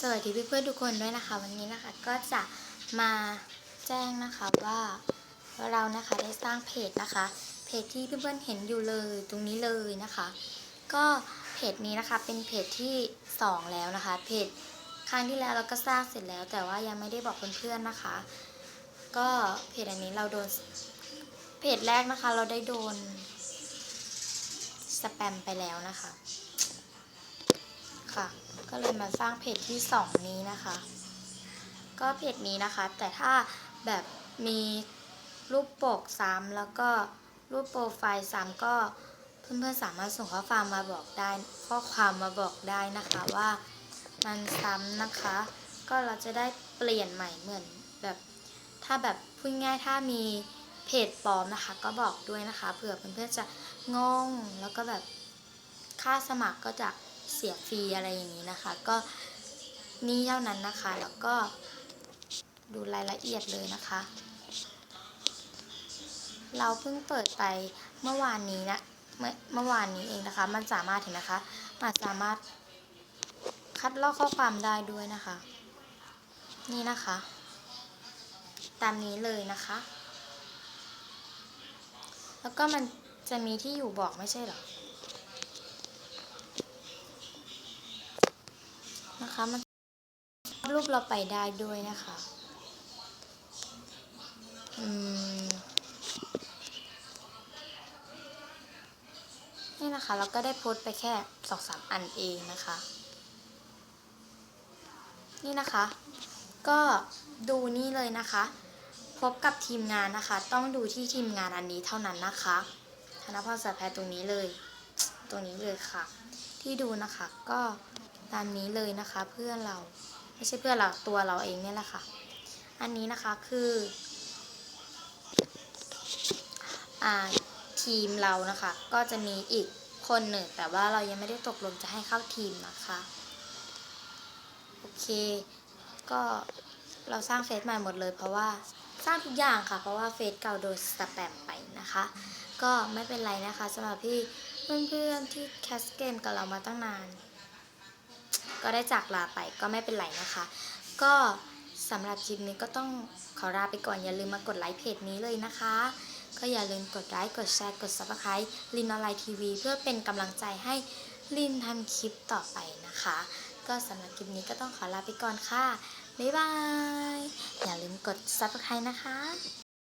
สวัสดีเพื่อนๆทุกคนด้วยนะคะ วันนี้นะคะก็จะมาแจ้งนะคะว่าเรานะคะได้สร้างเพจนะคะ เพจที่เพื่อนๆเห็นอยู่เลยตรงนี้เลยนะคะ ก็เพจนี้นะคะเป็นเพจที่สองแล้วนะคะ เพจครั้งที่แล้วเราก็สร้างเสร็จแล้ว แต่ว่ายังไม่ได้บอกเพื่อนๆนะคะ ก็เพจอันนี้เราโดนเพจแรกนะคะ เราได้โดนสแปมไปแล้วนะคะ ค่ะ ก็เลยมาสร้างเพจที่สองนี้นะคะ ก็เพจนี้นะคะ แต่ถ้าแบบมีรูปปกซ้ำแล้วก็รูปโปรไฟล์ซ้ำก็เพื่อนๆสามารถส่งข้อความมาบอกได้ ข้อความมาบอกได้นะคะว่ามันซ้ำนะคะ ก็เราจะได้เปลี่ยนใหม่เหมือนแบบถ้าแบบพูดง่ายถ้ามีเพจปลอมนะคะ ก็บอกด้วยนะคะเผื่อเพื่อนๆจะงงแล้วก็แบบค่าสมัครก็จะ เสียฟรีอะไรอย่างนี้นะคะ ก็นี่เท่านั้นนะคะ แล้วก็ดูรายละเอียดเลยนะคะ เราเพิ่งเปิดไปเมื่อวานนี้นะเมื่อเมื่อวานนี้เองนะคะ มันสามารถเห็นนะคะมันสามารถคัดลอกข้อความได้ด้วยนะคะ นี่นะคะ ตามนี้เลยนะคะ แล้วก็มันจะมีที่อยู่บอกไม่ใช่หรอ นะคะมันรูปเราไปได้ด้วยนะคะอืมนี่นะคะ เราก็ได้โพสไปแค่สองสามอันเองนะคะ นี่นะคะ ก็ดูนี่เลยนะคะ พบกับทีมงานนะคะ ต้องดูที่ทีมงานอันนี้เท่านั้นนะคะธนพรสายแพทย์ตรงนี้เลย ตรงนี้เลยค่ะ ที่ดูนะคะก็ ตามนี้เลยนะคะเพื่อนเราไม่ใช่เพื่อนเราตัวเราเองเนี่ยแหละค่ะ อันนี้นะคะคืออ่าทีมเรานะคะ ก็จะมีอีกคนหนึ่งแต่ว่าเรายังไม่ได้ตกลงจะให้เข้าทีมนะคะโอเค ก็เราสร้างเฟซใหม่หมดเลย เพราะว่าสร้างทุกอย่างค่ะ เพราะว่าเฟซเก่าโดนสแปมไปนะคะ ก็ไม่เป็นไรนะคะสำหรับพี่เพื่อนๆที่แคสเกมกับเรามาตั้งนาน ก็ได้จากลาไปก็ไม่เป็นไรนะคะ ก็สำหรับคลิปนี้ก็ต้องขอลาไปก่อนอย่าลืมมากดไลค์เพจนี้เลยนะคะ ก็อย่าลืมกดไลค์กดแชร์กด subscribe ลินออนไลน์ทีวีเพื่อเป็นกำลังใจให้ลินทำคลิปต่อไปนะคะ ก็สำหรับคลิปนี้ก็ต้องขอลาไปก่อนค่ะบ๊ายบายอย่าลืมกด subscribe นะคะ